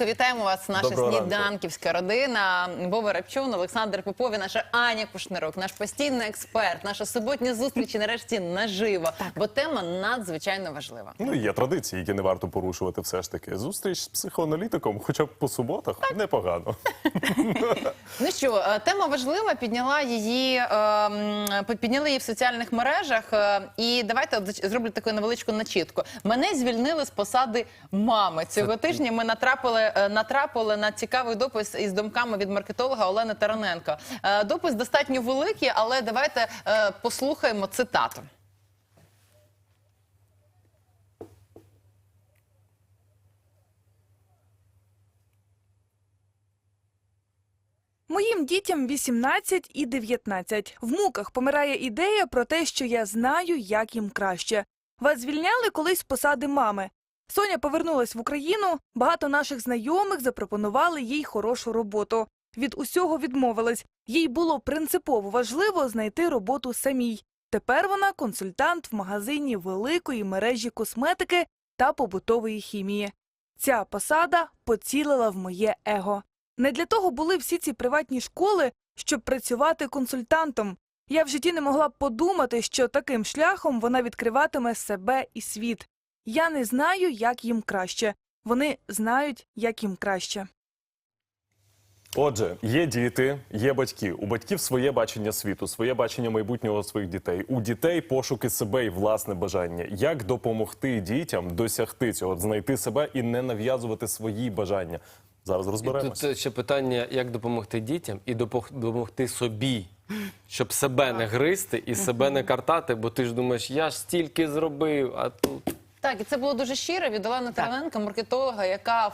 Ранку, вітаємо вас. Наша Доброго ранку. сніданківська родина. Вова Рапчун, Олександр Попов і наша Аня Кушнирок, наш постійний експерт, наша суботня зустріч і нарешті наживо. Бо тема надзвичайно важлива. Ну, є традиції, які не варто порушувати все ж таки. Зустріч з психоаналітиком, хоча б по суботах, непогано. Ну що, е, тема важлива, підняла її, е, підняли її в соціальних мережах. е, І давайте зроблю таку невеличку начітку. Мене звільнили з посади мами. Цього тижня ми натрапили, натрапили на цікавий допис із думками від маркетолога Олени Тараненко. Е, Допис достатньо великий, але давайте е, послухаємо цитату. Моїм дітям 18 і 19. В муках помирає ідея про те, що я знаю, як їм краще. Вас звільняли колись з посади мами. Соня повернулась в Україну. Багато наших знайомих запропонували їй хорошу роботу. Від усього відмовилась. Їй було принципово важливо знайти роботу самій. Тепер вона консультант в магазині великої мережі косметики та побутової хімії. Ця посада поцілила в моє его. Не для того були всі ці приватні школи, щоб працювати консультантом. Я в житті не могла б подумати, що таким шляхом вона відкриватиме себе і світ. Я не знаю, як їм краще. Вони знають, як їм краще. Отже, є діти, є батьки. У батьків своє бачення світу, своє бачення майбутнього своїх дітей. У дітей пошуки себе і власне бажання. Як допомогти дітям досягти цього, знайти себе і не нав'язувати свої бажання? Зараз І розберемося. тут ще питання, як допомогти дітям і допомогти собі, щоб себе не гризти і себе не картати, бо ти ж думаєш, я ж стільки зробив, а тут. Так, і це було дуже щиро від Олени Тараненка, маркетолога, яка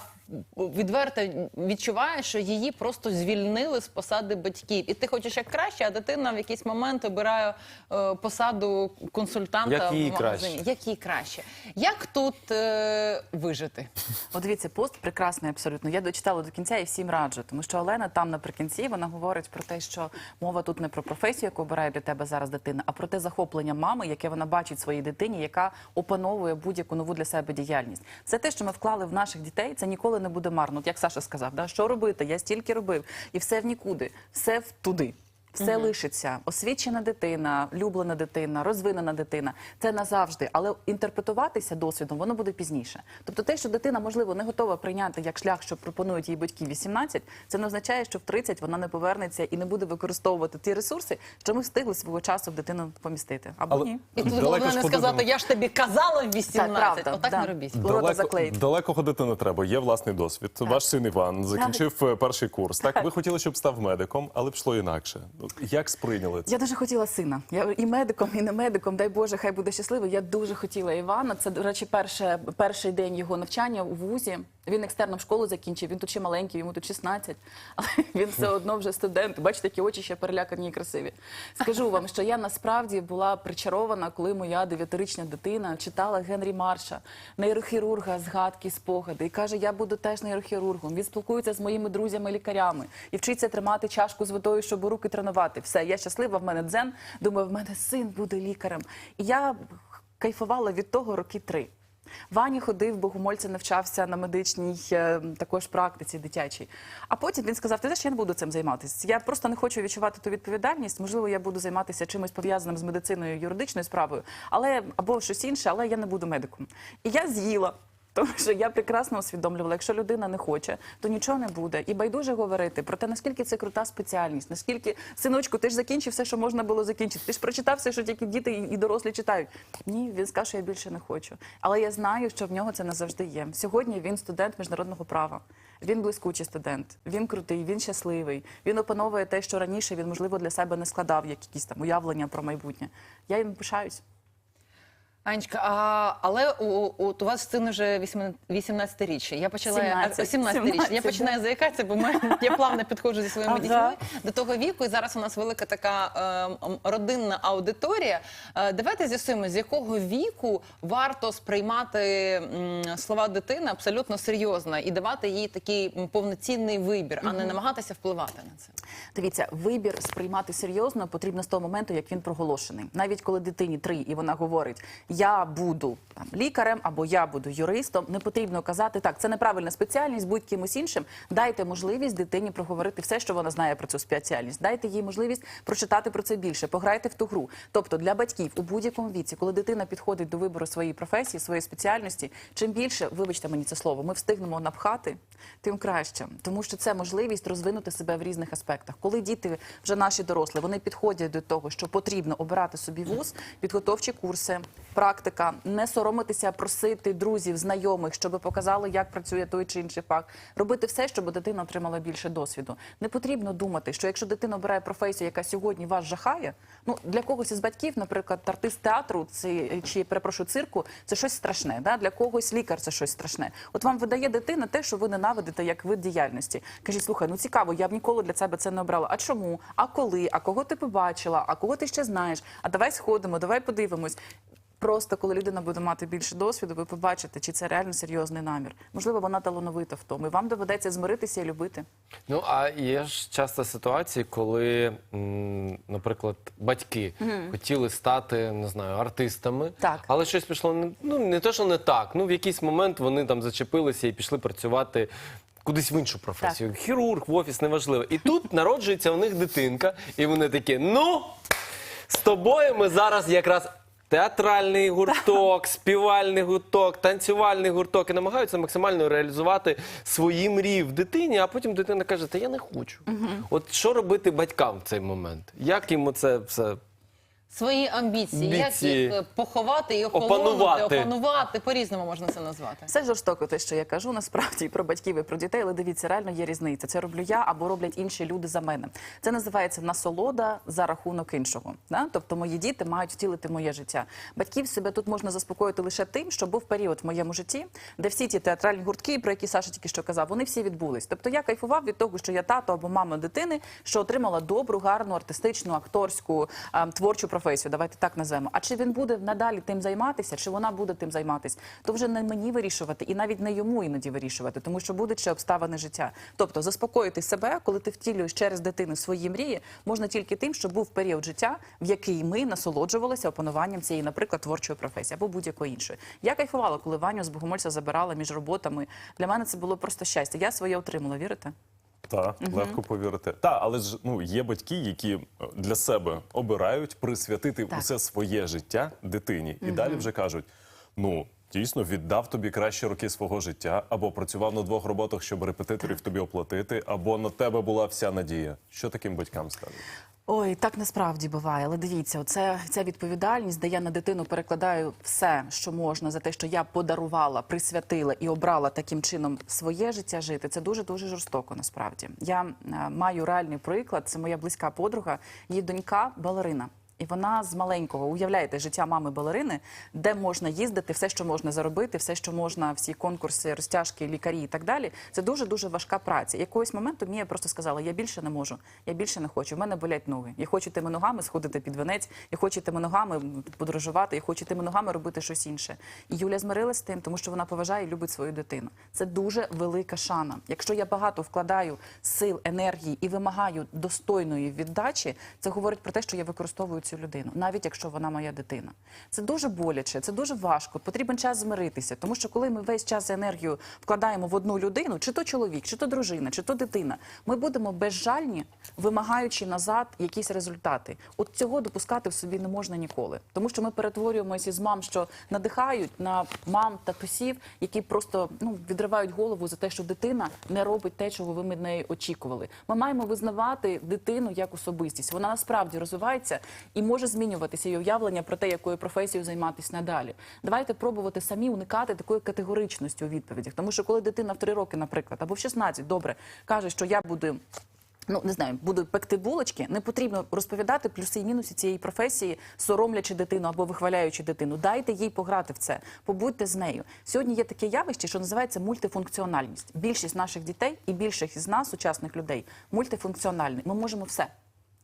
відверто відчуває, що її просто звільнили з посади батьків. І ти хочеш як краще, а дитина в якийсь момент обирає е, посаду консультанта Як їй в магазині. краще. Як їй краще. Як тут е, вижити? От дивіться, пост прекрасний абсолютно. Я дочитала до кінця і всім раджу, тому що Олена там наприкінці вона говорить про те, що мова тут не про професію, яку обирає для тебе зараз дитина, а про те захоплення мами, яке вона бачить своїй дитині, яка опановує будь-яку нову для себе діяльність. Це те, що ми вклали в наших дітей, це ніколи не буде марно. От як Саша сказав, да, що робити? Я стільки робив, і все в нікуди, все в туди. Все лишиться. Освічена дитина, люблена дитина, розвинена дитина. Це назавжди. Але інтерпретуватися досвідом воно буде пізніше. Тобто, те, що дитина, можливо, не готова прийняти як шлях, що пропонують їй батьки 18, це не означає, що в 30 вона не повернеться і не буде використовувати ті ресурси, що ми встигли свого часу в дитину помістити. Або Але- ні. І тут головне не сказати, я ж тобі казала в 18. правда, Отак да. не робіть. Заклеїть. далеко ходити не треба. Є власний досвід. Ваш син Іван закінчив е, перший курс. Так, ви хотіли, щоб став медиком, але пішло інакше. Як сприйняли це? Я дуже хотіла сина. Я і медиком, і не медиком. Дай Боже, хай буде щасливий. Я дуже хотіла Івана. Це, до речі, перше, перший день його навчання у вузі. Він екстерном школу закінчив. Він тут ще маленький, йому тут 16, але він все одно вже студент. Бачите, які очі ще перелякані і красиві. Скажу вам, що я насправді була причарована, коли моя дев'ятирічна дитина читала Генрі Марша, нейрохірурга, згадки, спогади, і каже: Я буду теж нейрохірургом. Він спілкується з моїми друзями-лікарями і вчиться тримати чашку з водою, щоб руки тренувати. Все, я щаслива, в мене дзен. Думаю, в мене син буде лікарем. І я кайфувала від того роки три. Ваня ходив, богомольця навчався на медичній е, також практиці дитячій. А потім він сказав: ти знаєш, я не буду цим займатися. Я просто не хочу відчувати ту відповідальність. Можливо, я буду займатися чимось пов'язаним з медициною, юридичною справою, але або щось інше, але я не буду медиком. І я з'їла. Тому що я прекрасно усвідомлювала, якщо людина не хоче, то нічого не буде. І байдуже говорити про те, наскільки це крута спеціальність, наскільки синочку, ти ж закінчив все, що можна було закінчити. Ти ж прочитав все, що тільки діти і дорослі читають. Ні, він скаже, що я більше не хочу. Але я знаю, що в нього це не завжди є. Сьогодні він студент міжнародного права. Він блискучий студент, він крутий, він щасливий. Він опановує те, що раніше він, можливо, для себе не складав, як якісь там уявлення про майбутнє. Я їм пишаюсь. Анечка, а, але у, у, у вас син вже 18-річчя. Я почала 17. 17 річчя. Я 17, починаю заїкатися, бо ми, я плавно підходжу зі своїми Ага. дітьми до того віку. І зараз у нас велика така е, родинна аудиторія. Е, давайте з'ясуємо, з якого віку варто сприймати м, слова дитини абсолютно серйозно і давати їй такий повноцінний вибір, а не намагатися впливати на це. Дивіться, вибір сприймати серйозно потрібно з того моменту, як він проголошений. Навіть коли дитині три, і вона говорить: Я буду там лікарем або я буду юристом, не потрібно казати так. Це неправильна спеціальність, будь кимось іншим. Дайте можливість дитині проговорити все, що вона знає про цю спеціальність. Дайте їй можливість прочитати про це більше, пограйте в ту гру. Тобто для батьків у будь-якому віці, коли дитина підходить до вибору своєї професії, своєї спеціальності, чим більше, вибачте мені це слово, ми встигнемо напхати, тим краще, тому що це можливість розвинути себе в різних аспектах. Коли діти вже наші дорослі, вони підходять до того, що потрібно обирати собі вуз, підготовчі курси, практика, не соромитися, просити друзів, знайомих, щоб показали, як працює той чи інший факт, робити все, щоб дитина отримала більше досвіду. Не потрібно думати, що якщо дитина обирає професію, яка сьогодні вас жахає, ну для когось із батьків, наприклад, артист театру це чи перепрошую цирку, це щось страшне. Да? Для когось лікар це щось страшне. От вам видає дитина те, що ви ненавидите як вид діяльності. Кажіть, слухай, ну цікаво, я б ніколи для себе це не обрала. А чому? А коли? А кого ти побачила? А кого ти ще знаєш? А давай сходимо, давай подивимось. Просто коли людина буде мати більше досвіду, ви побачите, чи це реально серйозний намір. Можливо, вона талановита в тому. І вам доведеться змиритися і любити. Ну а є ж часто ситуації, коли, м, наприклад, батьки хотіли стати не знаю артистами, Так. але щось пішло не ну не те, що не так. Ну в якийсь момент вони там зачепилися і пішли працювати. Кудись в іншу професію, хірург, в офіс, неважливо. І тут народжується у них дитинка, і вони такі: ну з тобою ми зараз якраз театральний гурток, співальний гурток, танцювальний гурток і намагаються максимально реалізувати свої мрії в дитині, а потім дитина каже: Та я не хочу. От що робити батькам в цей момент? Як їм це все? Свої амбіції, як їх е, поховати і охолонути, Опанувати. опанувати, по-різному можна це назвати. Це жорстоко, те, що я кажу, насправді і про батьків і про дітей, але дивіться, реально є різниця. Це роблю я або роблять інші люди за мене. Це називається насолода за рахунок іншого. Да? Тобто мої діти мають втілити моє життя. Батьків себе тут можна заспокоїти лише тим, що був період в моєму житті, де всі ті театральні гуртки, про які Саша тільки що казав, вони всі відбулись. Тобто я кайфував від того, що я тато або мама дитини, що отримала добру, гарну, артистичну, акторську, а, творчу професію. Давайте так назвемо. А чи він буде надалі тим займатися, чи вона буде тим займатися, то вже не мені вирішувати, і навіть не йому іноді вирішувати, тому що будуть ще обставини життя. Тобто заспокоїти себе, коли ти втілюєш через дитину свої мрії, можна тільки тим, що був період життя, в який ми насолоджувалися опануванням цієї, наприклад, творчої професії або будь-якої іншої. Я кайфувала, коли Ваню з Богомольця забирала між роботами. Для мене це було просто щастя. Я своє отримала, вірите? Так, легко повірити. Так, але ж ну є батьки, які е, для себе обирають присвятити Так. усе своє життя дитині, і далі вже кажуть: ну. Дійсно, віддав тобі кращі роки свого життя, або працював на двох роботах, щоб репетиторів тобі оплатити, або на тебе була вся надія. Що таким батькам скажуть? Ой, так насправді буває. Але дивіться, оце ця відповідальність, де я на дитину перекладаю все, що можна за те, що я подарувала, присвятила і обрала таким чином своє життя жити. Це дуже дуже жорстоко. Насправді я е, маю реальний приклад. Це моя близька подруга, її донька балерина. І вона з маленького уявляєте життя мами балерини, де можна їздити, все, що можна заробити, все, що можна, всі конкурси, розтяжки, лікарі і так далі. Це дуже дуже важка праця. Якогось моменту Мія просто сказала: я більше не можу, я більше не хочу. В мене болять ноги. Я хочу тими ногами сходити під венець, я хочу тими ногами подорожувати, я хочу тими ногами робити щось інше. І Юля змирилась з тим, тому що вона поважає і любить свою дитину. Це дуже велика шана. Якщо я багато вкладаю сил, енергії і вимагаю достойної віддачі, це говорить про те, що я використовую цю людину, навіть якщо вона моя дитина. Це дуже боляче, це дуже важко. Потрібен час змиритися, тому що коли ми весь час енергію вкладаємо в одну людину, чи то чоловік, чи то дружина, чи то дитина, ми будемо безжальні, вимагаючи назад якісь результати. От цього допускати в собі не можна ніколи, тому що ми перетворюємося із мам, що надихають на мам татусів, які просто ну відривають голову за те, що дитина не робить те, чого ви неї очікували. Ми маємо визнавати дитину як особистість. Вона насправді розвивається і може змінюватися її уявлення про те, якою професією займатися надалі. Давайте пробувати самі уникати такої категоричності у відповідях, тому що коли дитина в 3 роки, наприклад, або в 16, добре каже, що я буду Ну, не знаю, буду пекти булочки, не потрібно розповідати плюси і мінуси цієї професії, соромлячи дитину або вихваляючи дитину. Дайте їй пограти в це, побудьте з нею. Сьогодні є таке явище, що називається мультифункціональність. Більшість наших дітей і більшість із нас, сучасних людей, мультифункціональні. Ми можемо все.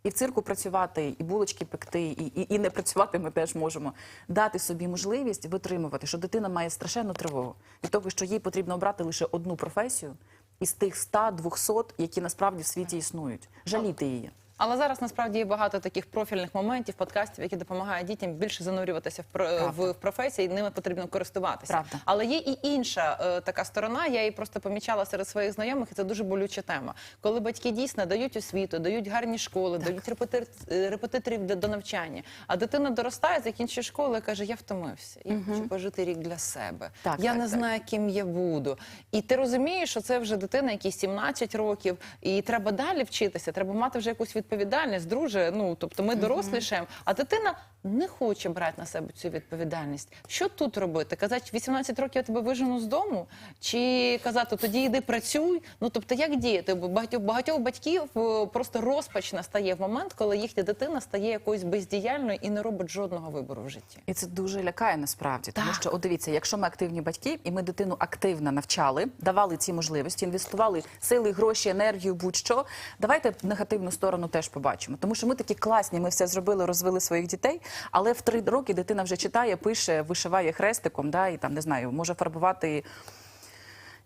І в цирку працювати, і булочки пекти, і, і, і не працювати ми теж можемо. Дати собі можливість витримувати, що дитина має страшенну тривогу від того, що їй потрібно обрати лише одну професію із тих 100-200, які насправді в світі існують. Жаліти її. Але зараз насправді є багато таких профільних моментів, подкастів, які допомагають дітям більше занурюватися в, в, в професії, і ними потрібно користуватися. Правда. Але є і інша е, така сторона. Я її просто помічала серед своїх знайомих, і це дуже болюча тема. Коли батьки дійсно дають освіту, дають гарні школи, дають репетир, е, репетиторів для до навчання. А дитина доростає, закінчує школу і каже: Я втомився, я хочу пожити рік для себе. Так, я так, не так. знаю, ким я буду. І ти розумієш, що це вже дитина, якій 17 років, і треба далі вчитися, треба мати вже якусь відповідальність, друже. Ну тобто ми дорослішаємо, а дитина не хоче брати на себе цю відповідальність. Що тут робити? Казати, 18 років я тебе вижену з дому, чи казати, тоді йди працюй. Ну тобто, як діяти? Бо багатьох багатьох батьків е, просто розпач настає в момент, коли їхня дитина стає якоюсь бездіяльною і не робить жодного вибору в житті. І це дуже лякає насправді, тому Так. що от дивіться, якщо ми активні батьки, і ми дитину активно навчали, давали ці можливості, інвестували сили, гроші, енергію, будь-що. Давайте негативну сторону теж побачимо. Тому що ми такі класні, ми все зробили, розвили своїх дітей, але в три роки дитина вже читає, пише, вишиває хрестиком, да, і там не знаю, може фарбувати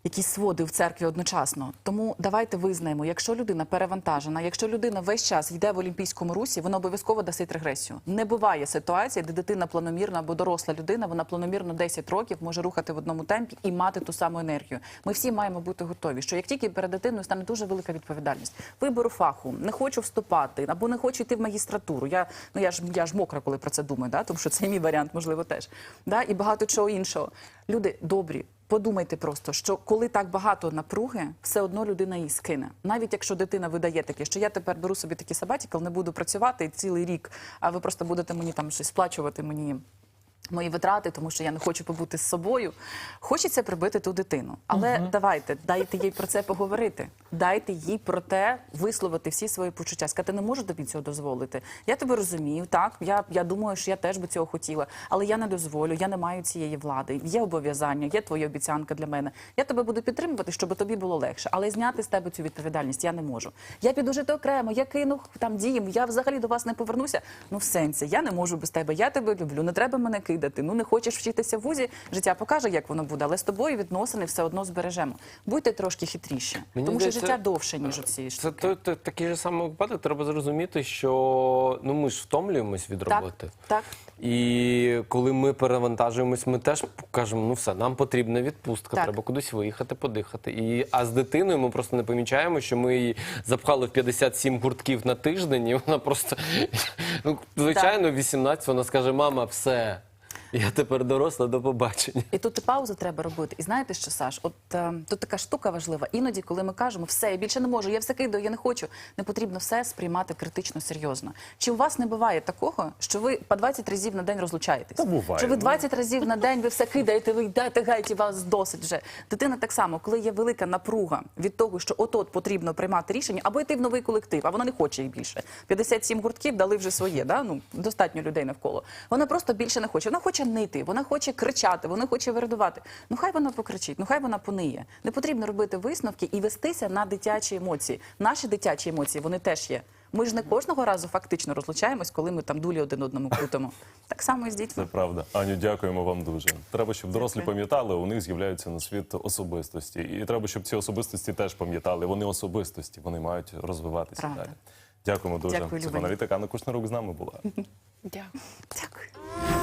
якісь своди в церкві одночасно. Тому давайте визнаємо, якщо людина перевантажена, якщо людина весь час йде в олімпійському русі, вона обов'язково дасть регресію. Не буває ситуації, де дитина планомірна або доросла людина, вона планомірно 10 років може рухати в одному темпі і мати ту саму енергію. Ми всі маємо бути готові, що як тільки перед дитиною стане дуже велика відповідальність, вибору фаху, не хочу вступати або не хочу йти в магістратуру. Я ну я ж я ж мокра, коли про це думаю, да? тому що це мій варіант, можливо, теж. Да? І багато чого іншого. Люди добрі. Подумайте просто, що коли так багато напруги, все одно людина її скине. Навіть якщо дитина видає таке, що я тепер беру собі такий сабатікл, не буду працювати цілий рік, а ви просто будете мені там щось сплачувати мені. Мої витрати, тому що я не хочу побути з собою. Хочеться прибити ту дитину. Але давайте, дайте їй про це поговорити. Дайте їй про те висловити всі свої почуття. Сказати, не можу тобі цього дозволити. Я тебе розумію, так я, я думаю, що я теж би цього хотіла, але я не дозволю, я не маю цієї влади. Є обов'язання, є твоя обіцянка для мене. Я тебе буду підтримувати, щоб тобі було легше. Але зняти з тебе цю відповідальність я не можу. Я піду жити окремо, я кину там дім, я взагалі до вас не повернуся. Ну, в сенсі, я не можу без тебе. Я тебе люблю, не треба мене кидати. Ну не хочеш вчитися в вузі, життя покаже, як воно буде, але з тобою відносини все одно збережемо. Будьте трошки хитріші, Мені тому що здається, життя довше, ніж Це штуки. то, то, такий же самий випадок. Треба зрозуміти, що ну ми ж втомлюємось від Так, роботи. так. І коли ми перевантажуємось, ми теж кажемо, ну все, нам потрібна відпустка, Так. треба кудись виїхати, подихати. І, а з дитиною ми просто не помічаємо, що ми її запхали в 57 гуртків на тиждень, і вона просто, ну, звичайно, в 18 вона скаже, мама, все, я тепер доросла, до побачення. І тут і паузу треба робити. І знаєте що, Саш? От е, тут така штука важлива. Іноді, коли ми кажемо, все, я більше не можу, я все кидаю, я не хочу. Не потрібно все сприймати критично серйозно. Чи у вас не буває такого, що ви по 20 разів на день розлучаєтесь? Та буває, Що ви ну. 20 разів на день ви все кидаєте, ви йдете і вас досить вже. Дитина так само, коли є велика напруга від того, що от-от потрібно приймати рішення, або йти в новий колектив, а вона не хоче їх більше. 57 гуртків дали вже своє, да? ну, достатньо людей навколо. Вона просто більше не хоче. Вона хоче нити, вона хоче кричати, вона хоче вирадувати. Ну хай вона покричить, ну хай вона пониє. Не потрібно робити висновки і вестися на дитячі емоції. Наші дитячі емоції вони теж є. Ми ж не кожного разу фактично розлучаємось, коли ми там дулі один одному крутимо. Так само і з дітьми. Це правда. Аню, дякуємо вам дуже. Треба, щоб дорослі Дякую. пам'ятали, у них з'являються на світ особистості. І треба, щоб ці особистості теж пам'ятали. Вони особистості, вони мають розвиватися Правда. далі. Дякуємо дуже. Дякую, Це Віта Анна Кушнарук з нами була. Дякую. Дякую.